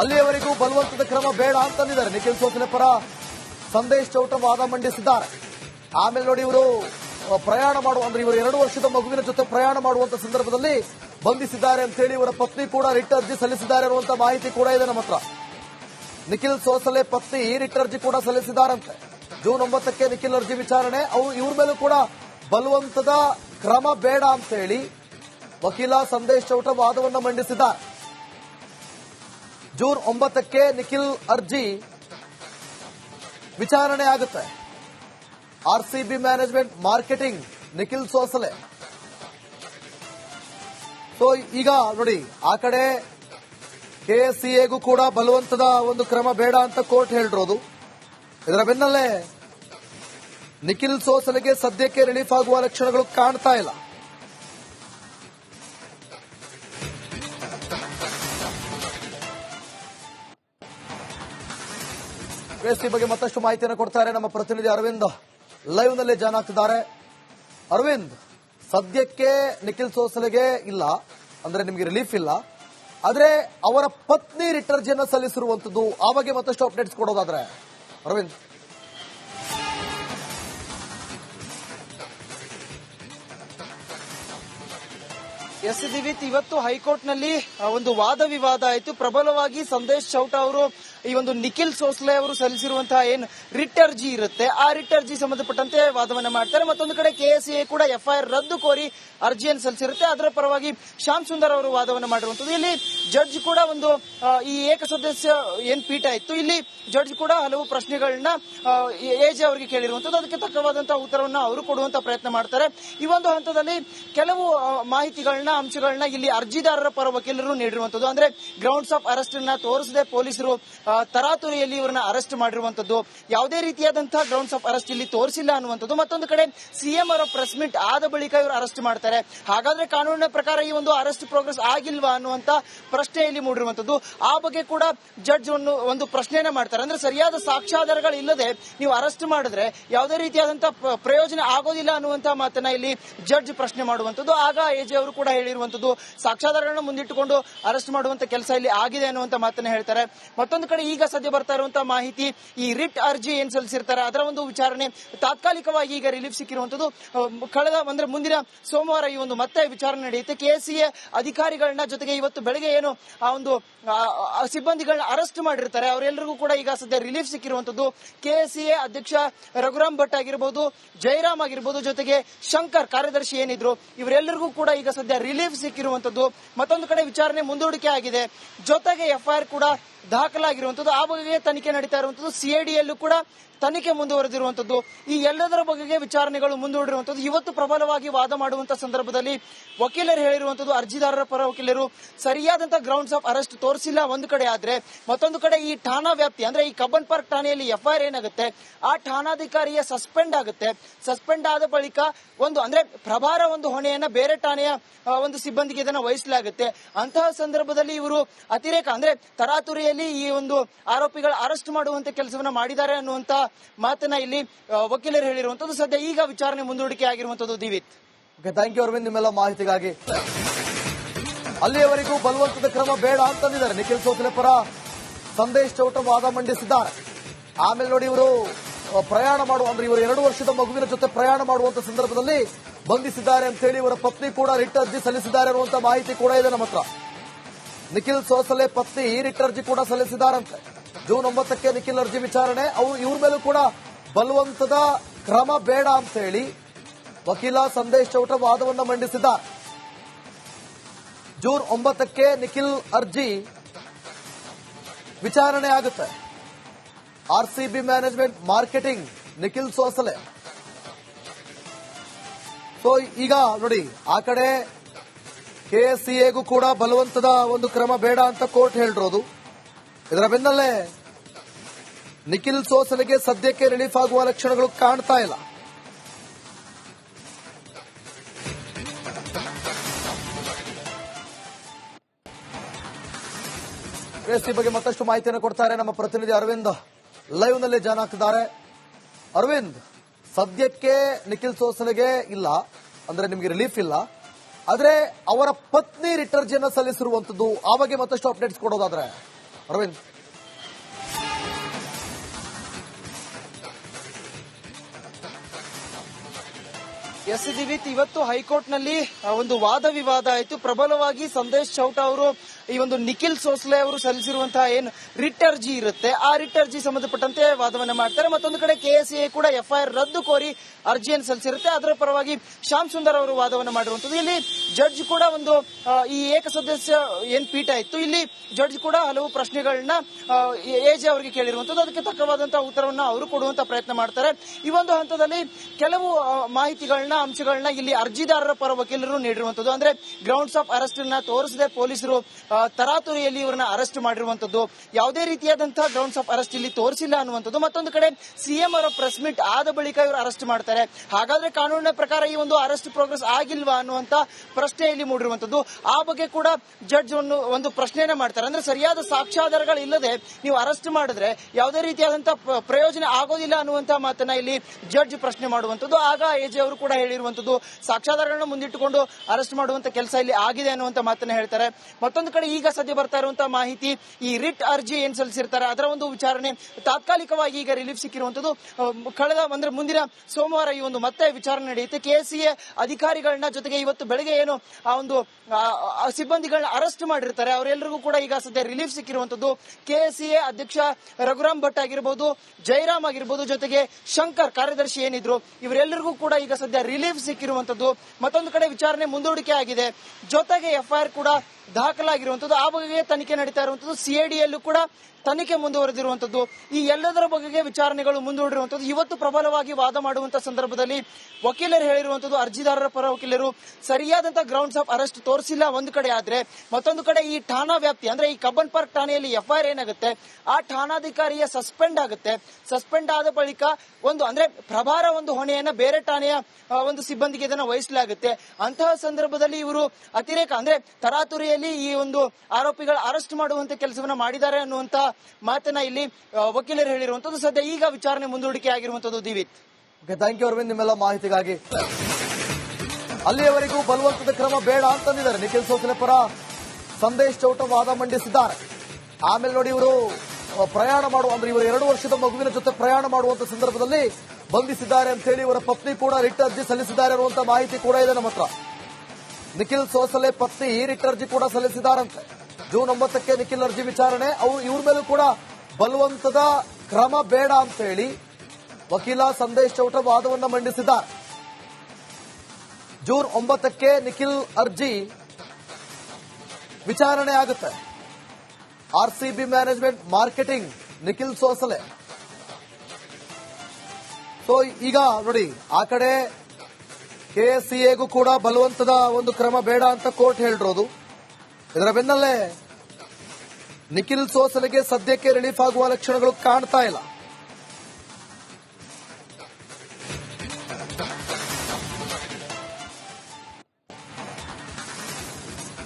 ಅಲ್ಲಿಯವರೆಗೂ ಬಲವಂತದ ಕ್ರಮ ಬೇಡ ಅಂತಂದಿದ್ದಾರೆ ನಿಖಿಲ್ ಸೋಸಲೆ ಪರ ಸಂದೇಶ್ ಚೌಟ ವಾದ ಮಂಡಿಸಿದ್ದಾರೆ. ಆಮೇಲೆ ನೋಡಿ ಇವರು ಪ್ರಯಾಣ ಮಾಡುವ, ಅಂದ್ರೆ ಇವರು ಎರಡು ವರ್ಷದ ಮಗುವಿನ ಜೊತೆ ಪ್ರಯಾಣ ಮಾಡುವಂತ ಸಂದರ್ಭದಲ್ಲಿ ಬಂಧಿಸಿದ್ದಾರೆ ಅಂತ ಹೇಳಿ ಇವರ ಪತ್ನಿ ಕೂಡ ರಿಟ್ ಅರ್ಜಿ ಸಲ್ಲಿಸಿದ್ದಾರೆ ಅನ್ನುವಂತ ಮಾಹಿತಿ ಕೂಡ ಇದೆ ನಮ್ಮ ಹತ್ರ. ನಿಖಿಲ್ ಸೋಸಲೆ ಪತ್ನಿ ರಿಟ್ ಅರ್ಜಿ ಕೂಡ ಸಲ್ಲಿಸಿದಾರಂತೆ ಜೂನ್ ಒಂಬತ್ತಕ್ಕೆ ನಿಖಿಲ್ ಅರ್ಜಿ ವಿಚಾರಣೆ. ಅವು ಇವ್ರ ಮೇಲೂ ಕೂಡ ಬಲವಂತದ ಕ್ರಮ ಬೇಡ ಅಂತ ಹೇಳಿ ವಕೀಲ ಸಂದೇಶ್ ಚೌಟ ವಾದವನ್ನು ಮಂಡಿಸಿದ್ದಾರೆ. ಜೂನ್ ಒಂಬತ್ತಕ್ಕೆ ನಿಖಿಲ್ ಅರ್ಜಿ ವಿಚಾರಣೆ ಆಗುತ್ತೆ. RCB management marketing Nikhil Sosale. So, ಈಗ ನೋಡಿ, ಆ ಕಡೆ ಕೆಎಸ್ಸಿಎಗೂ ಕೂಡ ಬಲವಂತದ ಒಂದು ಕ್ರಮ ಬೇಡ ಅಂತ ಕೋರ್ಟ್ ಹೇಳಿರೋದು. ಇದರ ಬೆನ್ನಲ್ಲೇ ನಿಖಿಲ್ ಸೋಸಲೆಗೆ ಸದ್ಯಕ್ಕೆ ರಿಲೀಫ್ ಆಗುವ ಲಕ್ಷಣಗಳು ಕಾಣ್ತಾ ಇಲ್ಲ. ವೇಸ್ಟಿ ಬಗ್ಗೆ ಮತ್ತಷ್ಟು ಮಾಹಿತಿಯನ್ನು ಕೊಡ್ತಾರೆ ನಮ್ಮ ಪ್ರತಿನಿಧಿ ಅರವಿಂದ್. ಲೈವ್ನಲ್ಲಿ ಜಾಯ್ನ್ ಆಗ್ತಿದ್ದಾರೆ. ಅರವಿಂದ್, ಸದ್ಯಕ್ಕೆ ನಿಖಿಲ್ ಸೋಸಲೆಗೆ ಇಲ್ಲ, ಅಂದ್ರೆ ನಿಮಗೆ ರಿಲೀಫ್ ಇಲ್ಲ. ಆದ್ರೆ ಅವರ ಪತ್ನಿ ರಿಟರ್ಜಿಯನ್ನು ಸಲ್ಲಿಸಿರುವಂತದ್ದು ಆ ಬಗ್ಗೆ ಮತ್ತಷ್ಟು ಅಪ್ಡೇಟ್ಸ್ ಕೊಡೋದಾದ್ರೆ. ಅರವಿಂದ್. ಎಸ್ ದಿವಿತ್ ಇವತ್ತು ಹೈಕೋರ್ಟ್ನಲ್ಲಿ ಒಂದು ವಾದ ವಿವಾದ ಆಯಿತು. ಪ್ರಬಲವಾಗಿ ಸಂದೇಶ್ ಚೌಟ ಅವರು ಈ ಒಂದು ನಿಖಿಲ್ ಸೋಸ್ಲೆ ಅವರು ಸಲ್ಲಿಸಿರುವಂತಹ ಏನು ರಿಟ್ ಅರ್ಜಿ ಇರುತ್ತೆ, ಆ ರಿಟ್ ಅರ್ಜಿ ಸಂಬಂಧಪಟ್ಟಂತೆ ವಾದವನ್ನ ಮಾಡ್ತಾರೆ. ಮತ್ತೊಂದು ಕಡೆ ಕೆಎಸ್ಎ ಕೂಡ ಎಫ್ಐಆರ್ ರದ್ದು ಕೋರಿ ಅರ್ಜಿಯನ್ನು ಸಲ್ಲಿಸಿರುತ್ತೆ. ಅದರ ಪರವಾಗಿ ಶ್ಯಾಮ್ ಸುಂದರ್ ಅವರು ವಾದವನ್ನು ಮಾಡಿರುವಂತದ್ದು ಇಲ್ಲಿ ಜಡ್ಜ್ ಕೂಡ ಒಂದು ಈ ಈ ಏಕಸದಸ್ಯ ಏನ್ ಪೀಠ ಇತ್ತು. ಇಲ್ಲಿ ಜಡ್ಜ್ ಕೂಡ ಹಲವು ಪ್ರಶ್ನೆಗಳನ್ನ ಎಜೆ ಅವರಿಗೆ ಕೇಳಿರುವಂತದ್ದು ಅದಕ್ಕೆ ತಕ್ಕವಾದಂತಹ ಉತ್ತರವನ್ನ ಅವರು ಕೊಡುವಂತ ಪ್ರಯತ್ನ ಮಾಡ್ತಾರೆ. ಈ ಒಂದು ಹಂತದಲ್ಲಿ ಕೆಲವು ಮಾಹಿತಿಗಳನ್ನ, ಅಂಶಗಳನ್ನ ಇಲ್ಲಿ ಅರ್ಜಿದಾರರ ಪರ ವಕೀಲರು ನೀಡಿರುವಂತದ್ದು ಅಂದ್ರೆ ಗ್ರೌಂಡ್ಸ್ ಆಫ್ ಅರೆಸ್ಟ್ ಅನ್ನ ತೋರಿಸದೆ ಪೊಲೀಸರು ತರಾತುರಿಯಲ್ಲಿ ಇವರನ್ನ ಅರೆಸ್ಟ್ ಮಾಡಿರುವಂತದ್ದು ಯಾವುದೇ ರೀತಿಯಾದಂತಹ ಗ್ರೌಂಡ್ಸ್ ಆಫ್ ಅರೆಸ್ಟ್ ಇಲ್ಲಿ ತೋರಿಸಿಲ್ಲ ಅನ್ನುವಂಥದ್ದು. ಮತ್ತೊಂದು ಕಡೆ ಸಿಎಂ ಅವರ ಪ್ರೆಸ್ ಮೀಟ್ ಆದ ಬಳಿಕ ಇವರು ಅರೆಸ್ಟ್ ಮಾಡ್ತಾರೆ. ಹಾಗಾದ್ರೆ ಕಾನೂನಿನ ಪ್ರಕಾರ ಈ ಒಂದು ಅರೆಸ್ಟ್ ಪ್ರೋಗ್ರೆಸ್ ಆಗಿಲ್ವಾ ಅನ್ನುವಂತ ಪ್ರಶ್ನೆ ಇಲ್ಲಿ ಮೂಡಿರುವಂತದ್ದು ಆ ಬಗ್ಗೆ ಕೂಡ ಜಡ್ಜ್ ಒಂದು ಪ್ರಶ್ನೆಯನ್ನ ಮಾಡ್ತಾರೆ. ಅಂದ್ರೆ ಸರಿಯಾದ ಸಾಕ್ಷ್ಯಾಧಾರಗಳು ಇಲ್ಲದೆ ನೀವು ಅರೆಸ್ಟ್ ಮಾಡಿದ್ರೆ ಯಾವುದೇ ರೀತಿಯಾದಂತಹ ಪ್ರ- ಪ್ರಯೋಜನ ಆಗೋದಿಲ್ಲ ಅನ್ನುವಂತಹ ಮಾತನ್ನ ಇಲ್ಲಿ ಜಡ್ಜ್ ಪ್ರಶ್ನೆ ಮಾಡುವಂತದ್ದು ಆಗ ಎಜೆ ಅವರು ಕೂಡ ಹೇಳಿರುವಂತದ್ದು ಸಾಕ್ಷ್ಯಾಧಾರಗಳನ್ನ ಮುಂದಿಟ್ಟುಕೊಂಡು ಅರೆಸ್ಟ್ ಮಾಡುವಂತ ಕೆಲಸ ಇಲ್ಲಿ ಆಗಿದೆ ಅನ್ನುವಂತ ಮಾತನ್ನ ಹೇಳ್ತಾರೆ. ಮತ್ತೊಂದು ಕಡೆ ಈಗ ಸದ್ಯ ಬರ್ತಾ ಇರುವಂತಹ ಮಾಹಿತಿ, ಈ ರಿಟ್ ಅರ್ಜಿ ಏನ್ ಸಲ್ಲಿಸಿರ್ತಾರೆ, ಅದರ ಒಂದು ವಿಚಾರಣೆ ತಾತ್ಕಾಲಿಕವಾಗಿ ಈಗ ರಿಲೀಫ್ ಸಿಕ್ಕಿರುವಂತದ್ದು ಕಳೆದ ಅಂದ್ರೆ ಮುಂದಿನ ಸೋಮವಾರ ಈ ಒಂದು ಮತ್ತೆ ವಿಚಾರಣೆ ನಡೆಯುತ್ತೆ. ಕೆಎಸ್ಸಿಎ ಅಧಿಕಾರಿಗಳನ್ನ ಜೊತೆಗೆ ಇವತ್ತು ಬೆಳಗ್ಗೆ ಏನು ಆ ಒಂದು ಸಿಬ್ಬಂದಿಗಳನ್ನ ಅರೆಸ್ಟ್ ಮಾಡಿರ್ತಾರೆ. ಅವರೆಲ್ಲರಿಗೂ ಕೂಡ ಈಗ ಸದ್ಯ ರಿಲೀಫ್ ಸಿಕ್ಕಿರುವಂತದ್ದು. ಕೆಎಸ್ಸಿಎ ಅಧ್ಯಕ್ಷ ರಘುರಾಮ್ ಭಟ್ ಆಗಿರ್ಬೋದು ಜಯರಾಮ್ ಆಗಿರ್ಬೋದು ಜೊತೆಗೆ ಶಂಕರ್ ಕಾರ್ಯದರ್ಶಿ ಏನಿದ್ರು, ಇವರೆಲ್ಲರಿಗೂ ಕೂಡ ಈಗ ಸದ್ಯ ರಿಲೀಫ್ ಸಿಕ್ಕಿರುವಂತದ್ದು. ಮತ್ತೊಂದು ಕಡೆ ವಿಚಾರಣೆ ಮುಂದೂಡಿಕೆ ಆಗಿದೆ. ಜೊತೆಗೆ ಎಫ್ಐಆರ್ ಕೂಡ ದಾಖಲಾಗಿರುವಂತದ್ದು. ಆ ಬಗ್ಗೆ ತನಿಖೆ ನಡೀತಾ ಇರುವಂತದ್ದು. ಸಿಐಡಿಯಲ್ಲೂ ಕೂಡ ತನಿಖೆ ಮುಂದುವರೆದಿರುವಂತದ್ದು, ಈ ಎಲ್ಲದರ ಬಗೆಗೆ ವಿಚಾರಣೆಗಳು ಮುಂದೂಡಿರುವಂತದ್ದು, ಇವತ್ತು ಪ್ರಬಲವಾಗಿ ವಾದ ಮಾಡುವಂತಹ ಸಂದರ್ಭದಲ್ಲಿ ವಕೀಲರು ಹೇಳಿರುವಂತದ್ದು, ಅರ್ಜಿದಾರರ ಪರ ವಕೀಲರು ಸರಿಯಾದಂತಹ ಗ್ರೌಂಡ್ಸ್ ಆಫ್ ಅರೆಸ್ಟ್ ತೋರಿಸಿಲ್ಲ ಒಂದು ಕಡೆ ಆದ್ರೆ, ಮತ್ತೊಂದು ಕಡೆ ಈ ಠಾಣಾ ವ್ಯಾಪ್ತಿ, ಅಂದ್ರೆ ಈ ಕಬ್ಬನ್ ಪಾರ್ಕ್ ಠಾಣೆಯಲ್ಲಿ ಎಫ್ಐಆರ್ ಏನಾಗುತ್ತೆ, ಆ ಠಾಣಾಧಿಕಾರಿಯ ಸಸ್ಪೆಂಡ್ ಆಗುತ್ತೆ. ಸಸ್ಪೆಂಡ್ ಆದ ಬಳಿಕ ಒಂದು, ಅಂದ್ರೆ ಪ್ರಭಾರ ಒಂದು ಹೊಣೆಯನ್ನ ಬೇರೆ ಠಾಣೆಯ ಒಂದು ಸಿಬ್ಬಂದಿಗೆ ಇದನ್ನ ವಹಿಸಲಾಗುತ್ತೆ. ಅಂತಹ ಸಂದರ್ಭದಲ್ಲಿ ಇವರು ಅತಿರೇಕ, ಅಂದ್ರೆ ತರಾತುರಿಯಲ್ಲಿ ಈ ಒಂದು ಆರೋಪಿಗಳ ಅರೆಸ್ಟ್ ಮಾಡುವಂತ ಕೆಲಸವನ್ನ ಮಾಡಿದ್ದಾರೆ ಅನ್ನುವಂತ ಮಾತನ್ನ ಇಲ್ಲಿ ವಕೀಲರು ಹೇಳಿರುವಂತದ್ದು ಸದ್ಯ ಈಗ ವಿಚಾರಣೆ ಮುಂದೂಡಿಕೆ ಆಗಿರುವಂತದ್ದು ದಿವಿತ್. ಥ್ಯಾಂಕ್ ಯು ಅರವಿಂದ್ ನಿಮ್ಮೆಲ್ಲ ಮಾಹಿತಿಗಾಗಿ. ಅಲ್ಲಿಯವರೆಗೂ ಬಲವಂತದ ಕ್ರಮ ಬೇಡ ಅಂತಂದಿದ್ದಾರೆ ನಿಖಿಲ್ ಸೋಸಲೆ ಪರ ಸಂದೇಶ್ ಚೌಟ ವಾದ ಮಂಡಿಸಿದ್ದಾರೆ. ಆಮೇಲೆ ನೋಡಿ ಇವರು ಪ್ರಯಾಣ ಮಾಡುವ, ಅಂದ್ರೆ ಇವರು ಎರಡು ವರ್ಷದ ಮಗುವಿನ ಜೊತೆ ಪ್ರಯಾಣ ಮಾಡುವಂತ ಸಂದರ್ಭದಲ್ಲಿ ಬಂಧಿಸಿದ್ದಾರೆ ಅಂತ ಹೇಳಿ ಇವರ ಪತ್ನಿ ಕೂಡ ರಿಟ್ ಅರ್ಜಿ ಸಲ್ಲಿಸಿದ್ದಾರೆ ಅನ್ನುವಂತ ಮಾಹಿತಿ ಕೂಡ ಇದೆ ನಮ್ಮ ಹತ್ರ. ನಿಖಿಲ್ ಸೋಸಲೆ ಪತ್ನಿ ರಿಟ್ ಅರ್ಜಿ ಕೂಡ ಸಲ್ಲಿಸಿದಾರಂತೆ ಜೂನ್ ಒಂಬತ್ತಕ್ಕೆ ನಿಖಿಲ್ ಅರ್ಜಿ ವಿಚಾರಣೆ. ಅವರು ಇವ್ರ ಮೇಲೂ ಕೂಡ ಬಲವಂತದ ಕ್ರಮ ಬೇಡ ಅಂತ ಹೇಳಿ ವಕೀಲ ಸಂದೇಶ್ ಚೌಟ ವಾದವನ್ನು ಮಂಡಿಸಿದ ಜೂನ್ ಒಂಬತ್ತಕ್ಕೆ ನಿಖಿಲ್ ಅರ್ಜಿ ವಿಚಾರಣೆ ಆಗುತ್ತೆ. RCB management marketing Nikhil Sosale. So, ಈಗ ನೋಡಿ, ಆ ಕಡೆ ಕೆಎಸ್ಸಿಎಗೂ ಕೂಡ ಬಲವಂತದ ಒಂದು ಕ್ರಮ ಬೇಡ ಅಂತ ಕೋರ್ಟ್ ಹೇಳಿರೋದು. ಇದರ ಬೆನ್ನಲ್ಲೇ ನಿಖಿಲ್ ಸೋಸಲೆಗೆ ಸದ್ಯಕ್ಕೆ ರಿಲೀಫ್ ಆಗುವ ಲಕ್ಷಣಗಳು ಕಾಣ್ತಾ ಇಲ್ಲ. ಈ ಬಗ್ಗೆ ಮತ್ತಷ್ಟು ಮಾಹಿತಿಯನ್ನು ಕೊಡ್ತಾರೆ ನಮ್ಮ ಪ್ರತಿನಿಧಿ ಅರವಿಂದ್. ಲೈವ್ನಲ್ಲಿ ಜಾಯ್ನ್ ಆಗ್ತಿದ್ದಾರೆ. ಅರವಿಂದ್, ಸದ್ಯಕ್ಕೆ ನಿಖಿಲ್ ಸೋಸಲೆಗೆ ಇಲ್ಲ, ಅಂದ್ರೆ ನಿಮಗೆ ರಿಲೀಫ್ ಇಲ್ಲ. ಆದ್ರೆ ಅವರ ಪತ್ನಿ ರಿಟರ್ಜಿಯನ್ನು ಸಲ್ಲಿಸಿರುವಂತದ್ದು, ಆ ಬಗ್ಗೆ ಮತ್ತಷ್ಟು ಅಪ್ಡೇಟ್ಸ್ ಕೊಡೋದಾದ್ರೆ. ಅರವಿಂದ್. ಎಸ್ ದಿವಿತ್ ಇವತ್ತು ಹೈಕೋರ್ಟ್ನಲ್ಲಿ ಒಂದು ವಾದ ವಿವಾದ ಆಯಿತು. ಪ್ರಬಲವಾಗಿ ಸಂದೇಶ್ ಚೌಟ ಅವರು ಈ ಒಂದು ನಿಖಿಲ್ ಸೋಸ್ಲೆ ಅವರು ಸಲ್ಲಿಸಿರುವಂತಹ ಏನು ರಿಟ್ ಅರ್ಜಿ ಇರುತ್ತೆ, ಆ ರಿಟ್ ಅರ್ಜಿ ಸಂಬಂಧಪಟ್ಟಂತೆ ವಾದವನ್ನು ಮಾಡ್ತಾರೆ. ಮತ್ತೊಂದು ಕಡೆ ಕೆಎಸ್ಎ ಕೂಡ ಎಫ್ಐಆರ್ ರದ್ದು ಕೋರಿ ಅರ್ಜಿಯನ್ನು ಸಲ್ಲಿಸಿರುತ್ತೆ. ಅದರ ಪರವಾಗಿ ಶ್ಯಾಮ್ ಸುಂದರ್ ಅವರು ವಾದವನ್ನು ಮಾಡಿರುವಂತದ್ದು ಇಲ್ಲಿ ಜಡ್ಜ್ ಕೂಡ ಒಂದು ಈ ಏಕ ಸದಸ್ಯ ಏನ್ ಪೀಠ ಇತ್ತು, ಇಲ್ಲಿ ಜಡ್ಜ್ ಕೂಡ ಹಲವು ಪ್ರಶ್ನೆಗಳನ್ನ ಎಜೆ ಅವರಿಗೆ ಕೇಳಿರುವಂತದ್ದು ಅದಕ್ಕೆ ತಕ್ಕವಾದಂತಹ ಉತ್ತರವನ್ನು ಅವರು ಕೊಡುವಂತ ಪ್ರಯತ್ನ ಮಾಡ್ತಾರೆ. ಈ ಒಂದು ಹಂತದಲ್ಲಿ ಕೆಲವು ಮಾಹಿತಿಗಳನ್ನ ಅಂಶಗಳನ್ನ ಇಲ್ಲಿ ಅರ್ಜಿದಾರರ ಪರ ವಕೀಲರು ನೀಡಿರುವಂತದ್ದು. ಅಂದ್ರೆ ಗ್ರೌಂಡ್ಸ್ ಆಫ್ ಅರೆಸ್ಟ್ನ ತೋರಿಸದೆ ಪೊಲೀಸರು ತರಾತುರಿಯಲ್ಲಿ ಇವರನ್ನ ಅರೆಸ್ಟ್ ಮಾಡಿರುವಂತದ್ದು. ಯಾವುದೇ ರೀತಿಯಾದಂತಹ ಗ್ರೌಂಡ್ಸ್ ಆಫ್ ಅರೆಸ್ಟ್ ಇಲ್ಲಿ ತೋರಿಸಿಲ್ಲ ಅನ್ನುವಂಥದ್ದು. ಮತ್ತೊಂದು ಕಡೆ ಸಿಎಂ ಅವರ ಪ್ರೆಸ್ ಮೀಟ್ ಆದ ಬಳಿಕ ಇವರು ಅರೆಸ್ಟ್ ಮಾಡ್ತಾರೆ. ಹಾಗಾದ್ರೆ ಕಾನೂನಿನ ಪ್ರಕಾರ ಈ ಒಂದು ಅರೆಸ್ಟ್ ಪ್ರೋಗ್ರೆಸ್ ಆಗಿಲ್ವಾ ಅನ್ನುವಂತ ಪ್ರಶ್ನೆ ಇಲ್ಲಿ ಮೂಡಿರುವಂತದ್ದು. ಆ ಬಗ್ಗೆ ಕೂಡ ಜಡ್ಜ್ ಒಂದು ಒಂದು ಪ್ರಶ್ನೆಯನ್ನ ಮಾಡ್ತಾರೆ. ಅಂದ್ರೆ ಸರಿಯಾದ ಸಾಕ್ಷ್ಯಾಧಾರಗಳು ಇಲ್ಲದೆ ನೀವು ಅರೆಸ್ಟ್ ಮಾಡಿದ್ರೆ ಯಾವುದೇ ರೀತಿಯಾದಂತಹ ಪ್ರ- ಪ್ರಯೋಜನ ಆಗೋದಿಲ್ಲ ಅನ್ನುವಂತ ಮಾತನ್ನ ಇಲ್ಲಿ ಜಡ್ಜ್ ಪ್ರಶ್ನೆ ಮಾಡುವಂತದ್ದು. ಆಗ ಎಜೆ ಅವರು ಕೂಡ ಹೇಳಿರುವಂತದ್ದು. ಸಾಕ್ಷ್ಯಾಧಾರಗಳನ್ನ ಮುಂದಿಟ್ಟುಕೊಂಡು ಅರೆಸ್ಟ್ ಮಾಡುವಂತ ಕೆಲಸ ಇಲ್ಲಿ ಆಗಿದೆ ಅನ್ನುವಂತ ಮಾತನ್ನ ಹೇಳ್ತಾರೆ. ಮತ್ತೊಂದು ಕಡೆ ಈಗ ಸದ್ಯ ಬರ್ತಾ ಇರುವಂತಹ ಮಾಹಿತಿ, ಈ ರಿಟ್ ಅರ್ಜಿ ಏನ್ ಸಲ್ಲಿಸಿರ್ತಾರೆ, ಅದರ ಒಂದು ವಿಚಾರಣೆ ತಾತ್ಕಾಲಿಕವಾಗಿ ಈಗ ರಿಲೀಫ್ ಸಿಕ್ಕಿರುವಂತದ್ದು. ಕಳೆದ ಅಂದ್ರೆ ಮುಂದಿನ ಸೋಮವಾರ ಈ ಒಂದು ಮತ್ತೆ ವಿಚಾರಣೆ ನಡೆಯುತ್ತೆ. ಕೆಎಸ್ಸಿಎ ಅಧಿಕಾರಿಗಳನ್ನ ಜೊತೆಗೆ ಇವತ್ತು ಬೆಳಗ್ಗೆ ಏನು ಆ ಒಂದು ಸಿಬ್ಬಂದಿಗಳನ್ನ ಅರೆಸ್ಟ್ ಮಾಡಿರ್ತಾರೆ. ಅವರೆಲ್ಲರಿಗೂ ಕೂಡ ಈಗ ಸದ್ಯ ರಿಲೀಫ್ ಸಿಕ್ಕಿರುವಂತದ್ದು. ಕೆಎಸ್ಸಿಎ ಅಧ್ಯಕ್ಷ ರಘುರಾಮ್ ಭಟ್ ಆಗಿರ್ಬೋದು, ಜೈರಾಮ್ ಆಗಿರ್ಬೋದು, ಜೊತೆಗೆ ಶಂಕರ್ ಕಾರ್ಯದರ್ಶಿ ಏನಿದ್ರು ಇವರೆಲ್ಲರಿಗೂ ಕೂಡ ಈಗ ಸದ್ಯ ರಿಲೀಫ್ ಸಿಕ್ಕಿರುವಂತದ್ದು. ಮತ್ತೊಂದು ಕಡೆ ವಿಚಾರಣೆ ಮುಂದೂಡಿಕೆ ಆಗಿದೆ. ಜೊತೆಗೆ ಎಫ್ಐಆರ್ ಕೂಡ ದಾಖಲಾಗಿರುವಂತದ್ದು. ಆ ಬಗೆಗೆ ತನಿಖೆ ನಡೀತಾ ಇರುವಂತದ್ದು. ಸಿಐಡಿಯಲ್ಲೂ ಕೂಡ ತನಿಖೆ ಮುಂದುವರೆದಿರುವಂತದ್ದು. ಈ ಎಲ್ಲದರ ಬಗೆಗೆ ವಿಚಾರಣೆಗಳು ಮುಂದೂಡಿರುವಂತದ್ದು. ಇವತ್ತು ಪ್ರಬಲವಾಗಿ ವಾದ ಮಾಡುವಂತ ಸಂದರ್ಭದಲ್ಲಿ ವಕೀಲರು ಹೇಳಿರುವಂತದ್ದು, ಅರ್ಜಿದಾರರ ಪರ ವಕೀಲರು ಸರಿಯಾದಂತಹ ಗ್ರೌಂಡ್ಸ್ ಆಫ್ ಅರೆಸ್ಟ್ ತೋರಿಸಿಲ್ಲ ಒಂದು ಕಡೆ ಆದ್ರೆ, ಮತ್ತೊಂದು ಕಡೆ ಈ ಠಾಣಾ ವ್ಯಾಪ್ತಿ, ಅಂದ್ರೆ ಈ ಕಬ್ಬನ್ ಪಾರ್ಕ್ ಠಾಣೆಯಲ್ಲಿ ಎಫ್ಐಆರ್ ಏನಾಗುತ್ತೆ? ಆ ಠಾಣಾಧಿಕಾರಿಯ ಸಸ್ಪೆಂಡ್ ಆಗುತ್ತೆ. ಸಸ್ಪೆಂಡ್ ಆದ ಬಳಿಕ ಒಂದು, ಅಂದ್ರೆ ಪ್ರಭಾರ ಒಂದು ಹೊಣೆಯನ್ನ ಬೇರೆ ಠಾಣೆಯ ಒಂದು ಸಿಬ್ಬಂದಿಗೆ ಇದನ್ನ ವಹಿಸಲಾಗುತ್ತೆ. ಅಂತಹ ಸಂದರ್ಭದಲ್ಲಿ ಇವರು ಅತಿರೇಕ, ಅಂದ್ರೆ ತರಾತುರಿಯಲ್ಲಿ ಈ ಒಂದು ಆರೋಪಿಗಳ ಅರೆಸ್ಟ್ ಮಾಡುವಂತ ಕೆಲಸವನ್ನ ಮಾಡಿದ್ದಾರೆ ಅನ್ನುವಂತ ಮಾತನ್ನ ಇಲ್ಲಿ ವಕೀಲರು ಹೇಳಿರುವಂತದ್ದು ಸದ್ಯ ಈಗ ವಿಚಾರಣೆ ಮುಂದೂಡಿಕೆ ಆಗಿರುವಂತದ್ದು ದಿವಿತ್ ಥ್ಯಾಂಕ್ ಯು ಅರವಿಂದ್, ನಿಮ್ಮೆಲ್ಲ ಮಾಹಿತಿಗಾಗಿ. ಅಲ್ಲಿಯವರೆಗೂ ಬಲವಂತದ ಕ್ರಮ ಬೇಡ ಅಂತಂದಿದ್ದಾರೆ ನಿಖಿಲ್ ಸೋಸಲೆ ಪರ ಸಂದೇಶ್ ಚೌಟ, ವಾದ ಮಂಡಿಸಿದ್ದಾರೆ. ಆಮೇಲೆ ನೋಡಿ ಇವರು ಪ್ರಯಾಣ ಮಾಡುವ, ಅಂದ್ರೆ ಇವರು ಎರಡು ವರ್ಷದ ಮಗುವಿನ ಜೊತೆ ಪ್ರಯಾಣ ಮಾಡುವಂತ ಸಂದರ್ಭದಲ್ಲಿ ಬಂಧಿಸಿದ್ದಾರೆ ಅಂತ ಹೇಳಿ ಇವರ ಪತ್ನಿ ಕೂಡ ರಿಟ್ ಅರ್ಜಿ ಸಲ್ಲಿಸಿದ್ದಾರೆ ಅನ್ನುವಂತ ಮಾಹಿತಿ ಕೂಡ ಇದೆ ನಮ್ಮ ಹತ್ರ. ನಿಖಿಲ್ ಸೋಸಲೆ ಪತ್ನಿ ರಿಟ್ ಅರ್ಜಿ ಕೂಡ ಸಲ್ಲಿಸಿದಾರಂತೆ ಜೂನ್ ಒಂಬತ್ತಕ್ಕೆ ನಿಖಿಲ್ ಅರ್ಜಿ ವಿಚಾರಣೆ. ಅವರು ಇವ್ರ ಮೇಲೂ ಕೂಡ ಬಲವಂತದ ಕ್ರಮ ಬೇಡ ಅಂತ ಹೇಳಿ ವಕೀಲ ಸಂದೇಶ್ ಚೌಟ ವಾದವನ್ನ ಮಂಡಿಸಿದ್ದಾರೆ. ಜೂನ್ ಒಂಬತ್ತಕ್ಕೆ ನಿಖಿಲ್ ಅರ್ಜಿ ವಿಚಾರಣೆ ಆಗುತ್ತೆ. RCB management marketing Nikhil Sosale. So ಈಗ ನೋಡಿ, ಆ ಕಡೆ ಕೆಎಸ್ಸಿಎಗೂ ಕೂಡ ಬಲವಂತದ ಒಂದು ಕ್ರಮ ಬೇಡ ಅಂತ ಕೋರ್ಟ್ ಹೇಳಿರೋದು. ಇದರ ಬೆನ್ನಲ್ಲೇ ನಿಖಿಲ್ ಸೋಸಲೆಗೆ ಸದ್ಯಕ್ಕೆ ರಿಲೀಫ್ ಆಗುವ ಲಕ್ಷಣಗಳು ಕಾಣ್ತಾ ಇಲ್ಲ.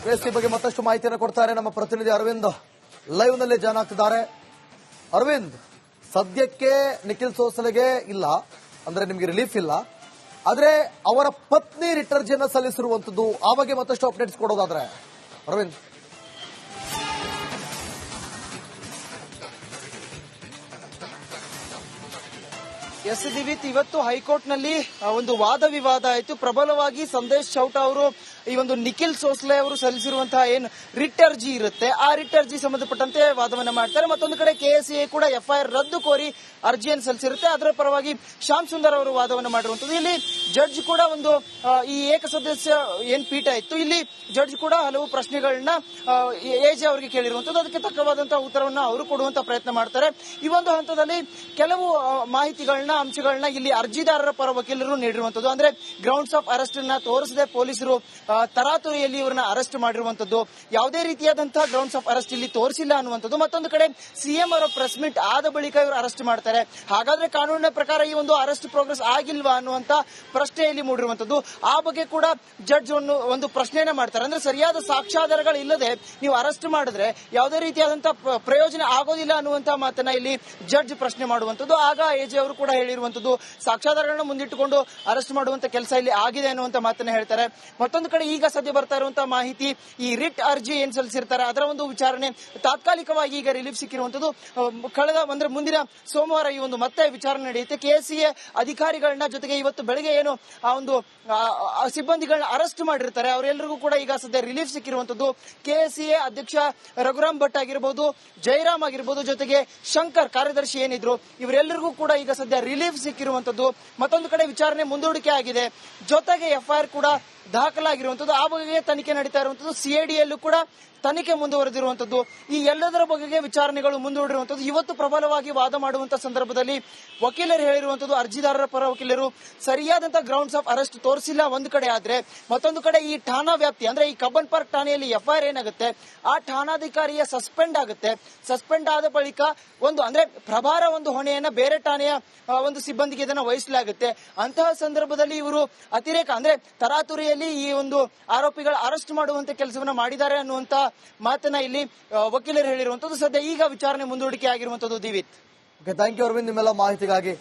ರೇಸ್ತಿ ಬಗ್ಗೆ ಮತ್ತಷ್ಟು ಮಾಹಿತಿಯನ್ನು ಕೊಡ್ತಾರೆ ನಮ್ಮ ಪ್ರತಿನಿಧಿ ಅರವಿಂದ್. ಲೈವ್ನಲ್ಲಿ ಜಾಯ್ನ್ ಆಗ್ತಿದ್ದಾರೆ. ಅರವಿಂದ್, ಸದ್ಯಕ್ಕೆ ನಿಖಿಲ್ ಸೋಸಲೆಗೆ ಇಲ್ಲ, ಅಂದ್ರೆ ನಿಮಗೆ ರಿಲೀಫ್ ಇಲ್ಲ. ಆದ್ರೆ ಅವರ ಪತ್ನಿ ರಿಟರ್ಜಿಯನ್ನ ಸಲ್ಲಿಸಿರುವಂತದ್ದು ಆ ಬಗ್ಗೆ ಮತ್ತಷ್ಟು ಅಪ್ಡೇಟ್ಸ್ ಕೊಡೋದಾದ್ರೆ. ಅರವಿಂದ್. ಎಸ್ ದಿವಿತ್ ಇವತ್ತು ಹೈಕೋರ್ಟ್ನಲ್ಲಿ ಒಂದು ವಾದ ವಿವಾದ ಆಯಿತು. ಪ್ರಬಲವಾಗಿ ಸಂದೇಶ್ ಚೌಟ ಅವರು ಈ ಒಂದು ನಿಖಿಲ್ ಸೋಸ್ಲೆ ಅವರು ಸಲ್ಲಿಸಿರುವಂತಹ ಏನ್ ರಿಟ್ ಅರ್ಜಿ ಇರುತ್ತೆ, ಆ ರಿಟ್ ಅರ್ಜಿ ಸಂಬಂಧಪಟ್ಟಂತೆ ವಾದವನ್ನ ಮಾಡ್ತಾರೆ. ಮತ್ತೊಂದು ಕಡೆ ಕೆಎಸ್ಎ ಕೂಡ ಎಫ್ಐಆರ್ ರದ್ದು ಕೋರಿ ಅರ್ಜಿಯನ್ನು ಸಲ್ಲಿಸಿರುತ್ತೆ. ಅದರ ಪರವಾಗಿ ಶ್ಯಾಮ್ ಸುಂದರ್ ಅವರು ವಾದವನ್ನು ಮಾಡಿರುವಂತದ್ದು ಇಲ್ಲಿ ಜಡ್ಜ್ ಕೂಡ ಒಂದು ಈ ಈ ಏಕಸದಸ್ಯ ಏನ್ ಪೀಠ ಇತ್ತು, ಇಲ್ಲಿ ಜಡ್ಜ್ ಕೂಡ ಹಲವು ಪ್ರಶ್ನೆಗಳನ್ನ ಎಜೆ ಅವರಿಗೆ ಕೇಳಿರುವಂತದ್ದು ಅದಕ್ಕೆ ತಕ್ಕವಾದಂತಹ ಉತ್ತರವನ್ನ ಅವರು ಕೊಡುವಂತ ಪ್ರಯತ್ನ ಮಾಡ್ತಾರೆ. ಈ ಒಂದು ಹಂತದಲ್ಲಿ ಕೆಲವು ಮಾಹಿತಿಗಳನ್ನ, ಅಂಶಗಳನ್ನ ಇಲ್ಲಿ ಅರ್ಜಿದಾರರ ಪರ ವಕೀಲರು ನೀಡಿರುವಂತದ್ದು ಅಂದ್ರೆ ಗ್ರೌಂಡ್ಸ್ ಆಫ್ ಅರೆಸ್ಟ್ ಅನ್ನ ತೋರಿಸದೆ ಪೊಲೀಸರು ತರಾತುರಿಯಲ್ಲಿ ಇವರನ್ನ ಅರೆಸ್ಟ್ ಮಾಡಿರುವಂತದ್ದು ಯಾವುದೇ ರೀತಿಯಾದಂತಹ ಗ್ರೌಂಡ್ಸ್ ಆಫ್ ಅರೆಸ್ಟ್ ಇಲ್ಲಿ ತೋರಿಸಿಲ್ಲ ಅನ್ನುವಂಥದ್ದು ಮತ್ತೊಂದು ಕಡೆ ಸಿಎಂ ಅವರ ಪ್ರೆಸ್ ಮೀಟ್ ಆದ ಬಳಿಕ ಇವರು ಅರೆಸ್ಟ್ ಮಾಡ್ತಾರೆ. ಹಾಗಾದ್ರೆ ಕಾನೂನಿನ ಪ್ರಕಾರ ಈ ಒಂದು ಅರೆಸ್ಟ್ ಪ್ರೋಗ್ರೆಸ್ ಆಗಿಲ್ವಾ ಅನ್ನುವಂತ ಪ್ರಶ್ನೆಯಲ್ಲಿ ಮೂಡಿರುವಂತದ್ದು ಆ ಬಗ್ಗೆ ಕೂಡ ಜಡ್ಜ್ ಒಂದು ಒಂದು ಪ್ರಶ್ನೆಯನ್ನ ಮಾಡ್ತಾರೆ. ಅಂದ್ರೆ ಸರಿಯಾದ ಸಾಕ್ಷ್ಯಾಧಾರಗಳು ಇಲ್ಲದೆ ನೀವು ಅರೆಸ್ಟ್ ಮಾಡಿದ್ರೆ ಯಾವುದೇ ರೀತಿಯಾದಂತಹ ಪ್ರ- ಪ್ರಯೋಜನ ಆಗೋದಿಲ್ಲ ಅನ್ನುವಂತ ಮಾತನ್ನ ಇಲ್ಲಿ ಜಡ್ಜ್ ಪ್ರಶ್ನೆ ಮಾಡುವಂತದ್ದು ಆಗ ಎಜೆ ಅವರು ಕೂಡ ಹೇಳಿರುವಂತದ್ದು ಸಾಕ್ಷ್ಯಾಧಾರಗಳನ್ನ ಮುಂದಿಟ್ಟುಕೊಂಡು ಅರೆಸ್ಟ್ ಮಾಡುವಂತ ಕೆಲಸ ಇಲ್ಲಿ ಆಗಿದೆ ಅನ್ನುವಂತ ಮಾತನ್ನ ಹೇಳ್ತಾರೆ. ಮತ್ತೊಂದು ಕಡೆ ಈಗ ಸದ್ಯ ಬರ್ತಾ ಇರುವಂತಹ ಮಾಹಿತಿ ಈ ರಿಟ್ ಅರ್ಜಿ ಏನ್ ಸಲ್ಲಿಸಿರ್ತಾರೆ? ಅದರ ಒಂದು ವಿಚಾರಣೆ ತಾತ್ಕಾಲಿಕವಾಗಿ ಈಗ ರಿಲೀಫ್ ಸಿಕ್ಕಿರುವಂತದ್ದು ಕಳೆದ ಅಂದ್ರೆ ಮುಂದಿನ ಸೋಮವಾರ ಈ ಒಂದು ಮತ್ತೆ ವಿಚಾರಣೆ ನಡೆಯುತ್ತೆ. ಕೆಎಸ್ಸಿಎ ಅಧಿಕಾರಿಗಳನ್ನ ಜೊತೆಗೆ ಇವತ್ತು ಬೆಳಗ್ಗೆ ಏನು ಆ ಒಂದು ಸಿಬ್ಬಂದಿಗಳನ್ನ ಅರೆಸ್ಟ್ ಮಾಡಿರ್ತಾರೆ. ಅವರೆಲ್ಲರಿಗೂ ಕೂಡ ಈಗ ಸದ್ಯ ರಿಲೀಫ್ ಸಿಕ್ಕಿರುವಂತದ್ದು ಕೆಎಸ್ಸಿಎ ಅಧ್ಯಕ್ಷ ರಘುರಾಮ್ ಭಟ್ ಆಗಿರ್ಬೋದು ಜಯರಾಮ್ ಆಗಿರ್ಬೋದು, ಜೊತೆಗೆ ಶಂಕರ್ ಕಾರ್ಯದರ್ಶಿ ಏನಿದ್ರು ಇವರೆಲ್ಲರಿಗೂ ಕೂಡ ಈಗ ಸದ್ಯ ರಿಲೀಫ್ ಸಿಕ್ಕಿರುವಂತದ್ದು ಮತ್ತೊಂದು ಕಡೆ ವಿಚಾರಣೆ ಮುಂದೂಡಿಕೆ ಆಗಿದೆ. ಜೊತೆಗೆ ಎಫ್ಐಆರ್ ಕೂಡ ದಾಖಲಾಗಿರುವಂತದ್ದು ಆ ಬಗ್ಗೆ ತನಿಖೆ ನಡೀತಾ ಇರುವಂತದ್ದು ಸಿಐಡಿಯಲ್ಲೂ ಕೂಡ ತನಿಖೆ ಮುಂದುವರೆದಿರುವಂತದ್ದು, ಈ ಎಲ್ಲದರ ಬಗೆಗೆ ವಿಚಾರಣೆಗಳು ಮುಂದೂಡಿರುವಂತದ್ದು, ಇವತ್ತು ಪ್ರಬಲವಾಗಿ ವಾದ ಮಾಡುವಂತಹ ಸಂದರ್ಭದಲ್ಲಿ ವಕೀಲರು ಹೇಳಿರುವಂತದ್ದು ಅರ್ಜಿದಾರರ ಪರ ವಕೀಲರು ಸರಿಯಾದಂತಹ ಗ್ರೌಂಡ್ಸ್ ಆಫ್ ಅರೆಸ್ಟ್ ತೋರಿಸಿಲ್ಲ ಒಂದು ಕಡೆ ಆದ್ರೆ, ಮತ್ತೊಂದು ಕಡೆ ಈ ಠಾಣಾ ವ್ಯಾಪ್ತಿ, ಅಂದ್ರೆ ಈ ಕಬ್ಬನ್ ಪಾರ್ಕ್ ಠಾಣೆಯಲ್ಲಿ ಎಫ್ಐಆರ್ ಏನಾಗುತ್ತೆ, ಆ ಠಾಣಾಧಿಕಾರಿಯ ಸಸ್ಪೆಂಡ್ ಆಗುತ್ತೆ. ಸಸ್ಪೆಂಡ್ ಆದ ಬಳಿಕ ಒಂದು, ಅಂದ್ರೆ ಪ್ರಭಾರ ಒಂದು ಹೊಣೆಯನ್ನ ಬೇರೆ ಠಾಣೆಯ ಒಂದು ಸಿಬ್ಬಂದಿಗೆ ಇದನ್ನ ವಹಿಸಲಾಗುತ್ತೆ. ಅಂತಹ ಸಂದರ್ಭದಲ್ಲಿ ಇವರು ಅತಿರೇಕ, ಅಂದ್ರೆ ತರಾತುರಿಯಲ್ಲಿ ಈ ಒಂದು ಆರೋಪಿಗಳ ಅರೆಸ್ಟ್ ಮಾಡುವಂತ ಕೆಲಸವನ್ನ ಮಾಡಿದ್ದಾರೆ ಅನ್ನುವಂತ ಮಾತನ್ನ ಇಲ್ಲಿ ವಕೀಲರು ಹೇಳಿರುವಂತದ್ದು ಸದ್ಯ ಈಗ ವಿಚಾರಣೆ ಮುಂದೂಡಿಕೆ ಆಗಿರುವಂತದ್ದು ದಿವಿತ್ ಥ್ಯಾಂಕ್ ಯು ಅರವಿಂದ್, ನಿಮ್ಮೆಲ್ಲ ಮಾಹಿತಿಗಾಗಿ.